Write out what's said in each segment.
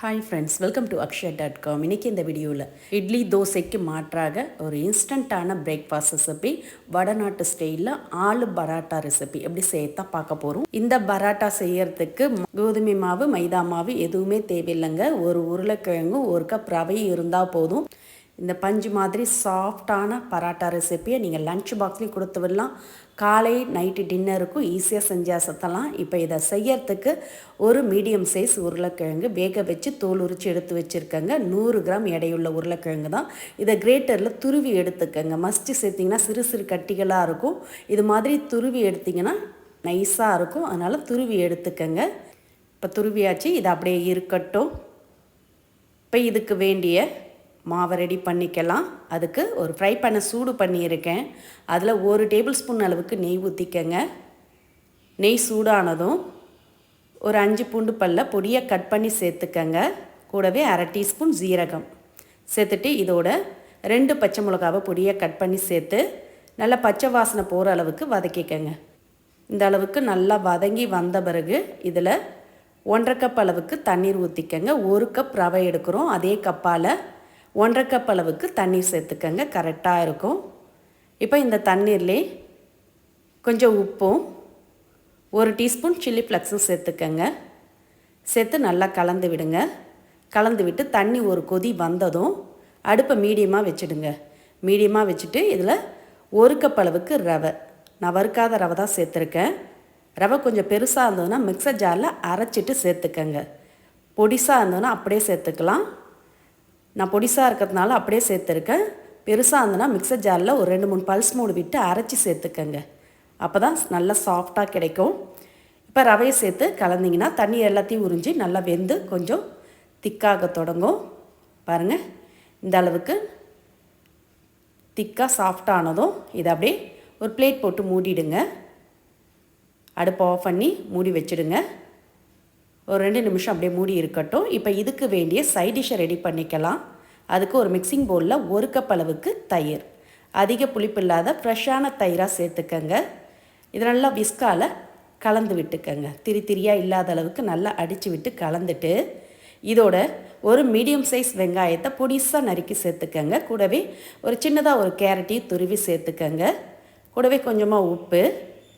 Hi friends welcome to Akshaya dot com இன்றைக்கி இந்த வீடியோவில் இட்லி தோசைக்கு மாற்றாக ஒரு இன்ஸ்டண்ட்டான பிரேக்ஃபாஸ்ட் ரெசிபி வடநாட்டு ஸ்டைலில் ஆலு பராட்டா ரெசிபி எப்படி செய்யத்தான் பார்க்க போகிறோம் இந்த பராட்டா செய்யறதுக்கு கோதுமை மாவு மைதா மாவு எதுவுமே தேவையில்லைங்க. ஒரு உருளைக்கிழங்கும் ஒரு கப் ரவையும் இருந்தால் போதும். இந்த பஞ்சு மாதிரி சாஃப்டான பராட்டா ரெசிப்பியை நீங்கள் லன்ச் பாக்ஸ்லேயும் கொடுத்து விடலாம். காலை நைட்டு டின்னருக்கும் ஈஸியாக செஞ்சால் சத்தலாம் இப்போ இதை செய்யறதுக்கு ஒரு மீடியம் சைஸ் உருளைக்கிழங்கு வேக வச்சு தோல் உரித்து எடுத்து வச்சுருக்கேங்க. நூறு கிராம் எடையுள்ள உருளைக்கிழங்கு தான். இதை கிரேட்டரில் துருவி எடுத்துக்கங்க. மஸ்ட்டு சேர்த்திங்கன்னா சிறு சிறு கட்டிகளாக இருக்கும். இது மாதிரி துருவி எடுத்திங்கன்னா நைஸாக இருக்கும். அதனால் துருவி எடுத்துக்கங்க. இப்போ துருவியாச்சு. இது அப்படியே இருக்கட்டும். இப்போ இதுக்கு வேண்டிய மாவை ரெடி பண்ணிக்கலாம். அதுக்கு ஒரு ஃப்ரை பண்ண சூடு பண்ணியிருக்கேன். அதில் ஒரு டேபிள் ஸ்பூன் அளவுக்கு நெய் ஊற்றிக்கங்க நெய் சூடானதும் ஒரு அஞ்சு பூண்டு பல்ல பொடியை கட் பண்ணி சேர்த்துக்கங்க. கூடவே அரை டீஸ்பூன் ஜீரகம் சேர்த்துட்டு இதோட ரெண்டு பச்சை மிளகாவை பொடியை கட் பண்ணி சேர்த்து நல்லா பச்சை வாசனை போகிற அளவுக்கு வதக்கிக்கங்க. இந்த அளவுக்கு நல்லா வதங்கி வந்த பிறகு இதில் ஒன்றரை கப் அளவுக்கு தண்ணீர் ஊற்றிக்கங்க ஒரு கப் ரவை எடுக்கிறோம். அதே கப்பால் ஒன்றரை கப் அளவுக்கு தண்ணீர் சேர்த்துக்கங்க. கரெக்டாக இருக்கும். இப்போ இந்த தண்ணீர்லே கொஞ்சம் உப்பும் ஒரு டீஸ்பூன் சில்லி ஃப்ளக்ஸும் சேர்த்துக்கங்க. சேர்த்து நல்லா கலந்து விடுங்க. கலந்து விட்டு தண்ணி ஒரு கொதி வந்ததும் அடுப்பை மீடியமாக வச்சுடுங்க. மீடியமாக வச்சுட்டு இதில் ஒரு கப் அளவுக்கு ரவை. நான் வறுக்காத ரவை தான் சேர்த்துருக்கேன். ரவை கொஞ்சம் பெருசாக இருந்ததுன்னா மிக்சர் ஜாரில் அரைச்சிட்டு சேர்த்துக்கங்க. பொடிசாக இருந்ததுன்னா அப்படியே சேர்த்துக்கலாம். நான் பொடிசாக இருக்கிறதுனால அப்படியே சேர்த்துருக்கேன். பெருசாக இருந்ததுன்னா மிக்சர் ஜாரில் ஒரு ரெண்டு மூணு பல்ஸ் மூடு விட்டு அரைச்சி சேர்த்துக்கங்க. அப்போ தான் நல்லா சாஃப்டாக கிடைக்கும். இப்போ ரவையை சேர்த்து கலந்திங்கன்னா தண்ணி எல்லாத்தையும் உறிஞ்சி நல்லா வெந்து கொஞ்சம் திக்காக தொடங்கும். பாருங்கள் இந்த அளவுக்கு திக்காக சாஃப்டானதும் இதை அப்படியே ஒரு பிளேட் போட்டு மூடிடுங்க. அடுப்பை ஆஃப் பண்ணி மூடி வச்சுடுங்க. ஒரு ரெண்டு நிமிஷம் அப்படியே மூடி இருக்கட்டும். இப்போ இதுக்கு வேண்டிய சைட் டிஷ்ஷை ரெடி பண்ணிக்கலாம். அதுக்கு ஒரு மிக்சிங் பவுலில் ஒரு கப் அளவுக்கு தயிர். அதிக புளிப்பு இல்லாத ஃப்ரெஷ்ஷான தயிராக சேர்த்துக்கங்க. இது நல்லா விஸ்கால் கலந்து விட்டுக்கங்க. திரி திரியாக இல்லாத அளவுக்கு நல்லா அடித்து விட்டு கலந்துட்டு இதோட ஒரு மீடியம் சைஸ் வெங்காயத்தை பொடிசாக நறுக்கி சேர்த்துக்கங்க. கூடவே ஒரு சின்னதாக ஒரு கேரட்டையும் துருவி சேர்த்துக்கங்க. கூடவே கொஞ்சமாக உப்பு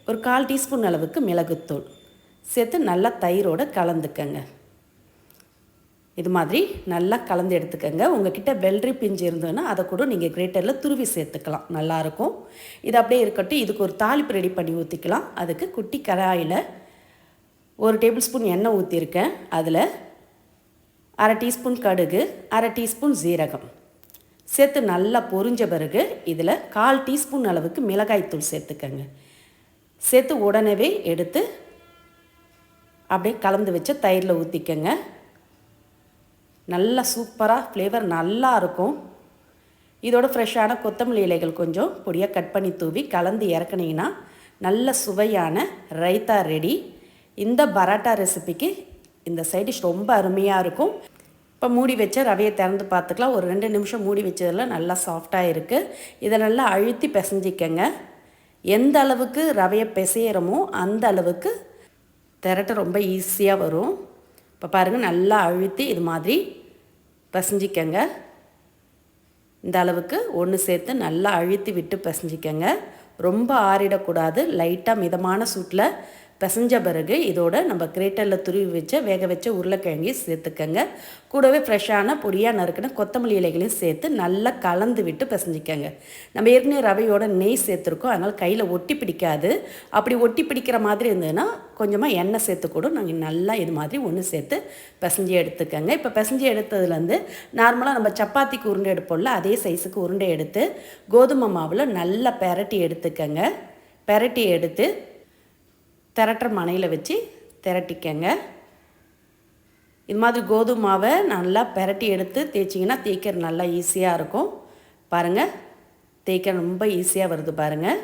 ஒரு கால் டீஸ்பூன் அளவுக்கு மிளகுத்தூள். சேர்த்து நல்லா தயிரோடு கலந்துக்கங்க. இது மாதிரி நல்லா கலந்து எடுத்துக்கங்க. உங்ககிட்ட வெள்ளரி பிஞ்சு இருந்ததுன்னா அதை கூட நீங்கள் கிரேட்டரில் துருவி சேர்த்துக்கலாம். நல்லாயிருக்கும் இது அப்படியே இருக்கட்டும். இதுக்கு ஒரு தாளிப்பு ரெடி பண்ணி ஊற்றிக்கலாம் அதுக்கு குட்டி கடாயில் ஒரு டேபிள் ஸ்பூன் எண்ணெய் ஊற்றிருக்கேன் அதில் அரை டீஸ்பூன் கடுகு அரை டீஸ்பூன் ஜீரகம் சேர்த்து நல்லா பொரிஞ்ச பிறகு இதில் கால் டீஸ்பூன் அளவுக்கு மிளகாய்த்தூள் சேர்த்துக்கங்க. சேர்த்து உடனே எடுத்து அப்படியே கலந்து வச்சு தயிரில் ஊற்றிக்கங்க நல்லா சூப்பராக ஃப்ளேவர் நல்லா இருக்கும். இதோட ஃப்ரெஷ்ஷான கொத்தமல்லி இலைகள் கொஞ்சம் பொடியாக கட் பண்ணி தூவி கலந்து இறக்குனீங்கன்னா நல்ல சுவையான ரைத்தா ரெடி இந்த பராட்டா ரெசிபிக்கு இந்த சைடிஷ் ரொம்ப அருமையாக இருக்கும். இப்போ மூடி வச்ச ரவையை திறந்து பார்த்துக்கலாம். ஒரு ரெண்டு நிமிஷம் மூடி வச்சதில் நல்லா சாஃப்டாக இருக்குது இதை நல்லா அழுத்தி பிசைஞ்சிக்கங்க. எந்த அளவுக்கு ரவையை பிசையிறமோ அந்த அளவுக்கு திரட்ட ரொம்ப ஈஸியாக வரும். இப்போ பாருங்கள் நல்லா அழுத்தி இது மாதிரி பசஞ்சிக்கங்க. இந்த அளவுக்கு ஒன்று சேர்த்து நல்லா அழுத்தி விட்டு பசஞ்சிக்கங்க. ரொம்ப ஆறிடக்கூடாது. லைட்டாக மிதமான சூட்டில் பிசைஞ்ச பிறகு இதோட நம்ம கிரேட்டரில் துருவி வச்ச வேக வச்ச உருளைக்கிழங்கையும் சேர்த்துக்கங்க. கூடவே ஃப்ரெஷ்ஷான பொடியாக நறுக்கின கொத்தமல்லி இலைகளையும் சேர்த்து நல்லா கலந்து விட்டு பிசைஞ்சிக்கங்க. நம்ம ஏற்கனவே ரவையோட நெய் சேர்த்துருக்கோம். அதனால் கையில் ஒட்டி பிடிக்காது. அப்படி ஒட்டி பிடிக்கிற மாதிரி இருந்ததுன்னா கொஞ்சமாக எண்ணெய் சேர்த்து கூட நாங்கள் நல்லா இது மாதிரி ஒன்று சேர்த்து பிசைஞ்சி எடுத்துக்கங்க. இப்போ பிசைஞ்சி எடுத்ததுலேருந்து நார்மலாக நம்ம சப்பாத்திக்கு உருண்டை எடுப்போம்ல அதே சைஸுக்கு உருண்டை எடுத்து கோதுமை மாவில் நல்லா பெரட்டி எடுத்துக்கங்க. பெரட்டி எடுத்து திரட்டுற மனையில் வச்சு திரட்டிக்கங்க. இது மாதிரி கோதுமை மாவை நல்லா பெரட்டி எடுத்து தேய்ச்சிங்கன்னா தேய்க்கிற நல்லா ஈஸியாக இருக்கும். பாருங்கள் தேய்க்க ரொம்ப ஈஸியாக வருது பாருங்கள்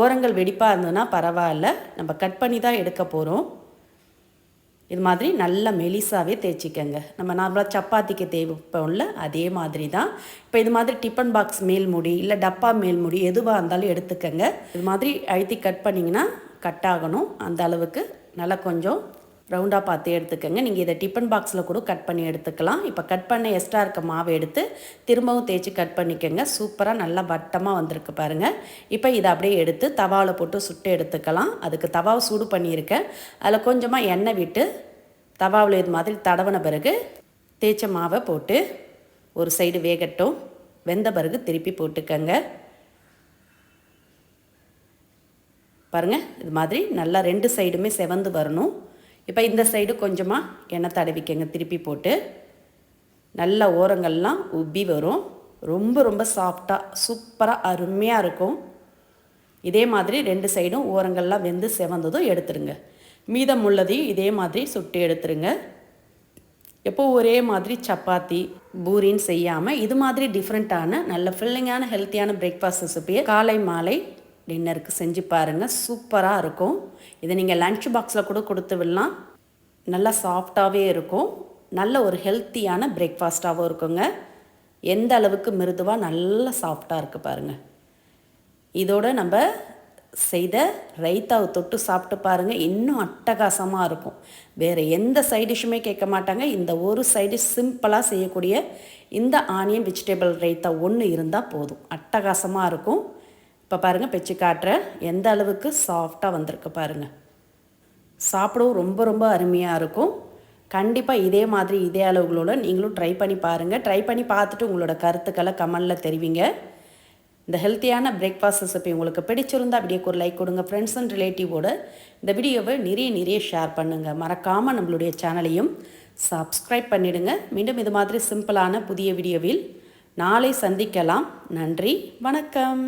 ஓரங்கள் வெடிப்பாக இருந்ததுன்னா பரவாயில்ல. நம்ம கட் பண்ணி தான் எடுக்க போகிறோம் இது மாதிரி நல்லா மெலிசாவே தேய்ச்சிக்கங்க. நம்ம நார்மலாக சப்பாத்திக்கு தேவைப்போம்ல அதே மாதிரி தான். இப்போ இது மாதிரி டிஃபன் பாக்ஸ் மேல் முடி இல்லை டப்பா மேல் முடி எதுவாக இருந்தாலும் எடுத்துக்கங்க. இது மாதிரி அழுத்தி கட் பண்ணிங்கன்னா கட் ஆகணும் அந்த அளவுக்கு நல்லா கொஞ்சம் ரவுண்டாக பார்த்து எடுத்துக்கோங்க. நீங்கள் இதை டிஃபன் பாக்ஸில் கூட கட் பண்ணி எடுத்துக்கலாம். இப்போ கட் பண்ண எக்ஸ்ட்ரா இருக்க மாவை எடுத்து திரும்பவும் தேய்ச்சி கட் பண்ணிக்கோங்க. சூப்பராக நல்லா வட்டமாக வந்திருக்கு பாருங்கள் இப்போ இதை அப்படியே எடுத்து தவாவில் போட்டு சுட்டு எடுத்துக்கலாம். அதுக்கு தவாவை சூடு பண்ணியிருக்கேன். அதில் கொஞ்சமாக எண்ணெய் விட்டு தவாவில் இது மாதிரி தடவின பிறகு தேய்ச்ச மாவை போட்டு ஒரு சைடு வேகட்டும். வெந்த பிறகு திருப்பி போட்டுக்கங்க. பாருங்கள் இது மாதிரி நல்லா ரெண்டு சைடுமே செவந்து வரணும். இப்போ இந்த சைடு கொஞ்சமாக எண்ணெய் தடவிக்கங்க திருப்பி போட்டு. நல்ல ஓரங்கள்லாம் உப்பி வரும். ரொம்ப ரொம்ப சாஃப்டாக சூப்பராக அருமையாக இருக்கும். இதே மாதிரி ரெண்டு சைடும் ஓரங்கள்லாம் வெந்து செவந்ததும் எடுத்துருங்க. மீதம் உள்ளதையும் இதே மாதிரி சுட்டு எடுத்துருங்க. எப்போ ஒரே மாதிரி சப்பாத்தி பூரின்னு செய்யாமல் இது மாதிரி டிஃப்ரெண்ட்டான நல்ல ஃபில்லிங்கான ஹெல்த்தியான பிரேக்ஃபாஸ்ட் ரெசிபியை காலை மாலை டின்னருக்கு செஞ்சு பாருங்கள் சூப்பராக இருக்கும். இதை நீங்கள் லன்ச் பாக்ஸில் கூட கொடுத்து விடலாம். நல்லா சாஃப்டாகவே இருக்கும். நல்ல ஒரு ஹெல்த்தியான பிரேக்ஃபாஸ்ட்டாகவும் இருக்குங்க. எந்த அளவுக்கு மிருதுவாக நல்லா சாஃப்டாக இருக்குது பாருங்கள் இதோடு நம்ம செய்த ரைத்தாவை தொட்டு சாப்பிட்டு பாருங்கள் இன்னும் அட்டகாசமாக இருக்கும். வேறு எந்த சைடிஷுமே கேட்க மாட்டாங்க. இந்த ஒரு சைடு சிம்பிளாக செய்யக்கூடிய இந்த ஆனியன் வெஜிடபிள் ரைத்தா ஒன்று இருந்தால் போதும். அட்டகாசமாக இருக்கும். இப்போ பாருங்கள் பிச்சு காட்டுறேன் எந்த அளவுக்கு சாஃப்டாக வந்திருக்கு பாருங்கள் சாப்பிடவும் ரொம்ப ரொம்ப அருமையாக இருக்கும். கண்டிப்பாக இதே மாதிரி இதே அளவுகளோட நீங்களும் ட்ரை பண்ணி பாருங்கள் ட்ரை பண்ணி பார்த்துட்டு உங்களோட கருத்துக்களை கமெண்டில் தெரிவிங்க. இந்த ஹெல்த்தியான பிரேக்ஃபாஸ்ட் ரெசிபி உங்களுக்கு பிடிச்சிருந்தா வீடியோக்கு ஒரு லைக் கொடுங்க. ஃப்ரெண்ட்ஸ் அண்ட் ரிலேட்டிவோட இந்த வீடியோவை நிறைய நிறைய ஷேர் பண்ணுங்கள் மறக்காமல் நம்மளுடைய சேனலையும் சப்ஸ்கிரைப் பண்ணிவிடுங்க மீண்டும் இது மாதிரி சிம்பிளான புதிய வீடியோவில் நாளை சந்திக்கலாம். நன்றி வணக்கம்.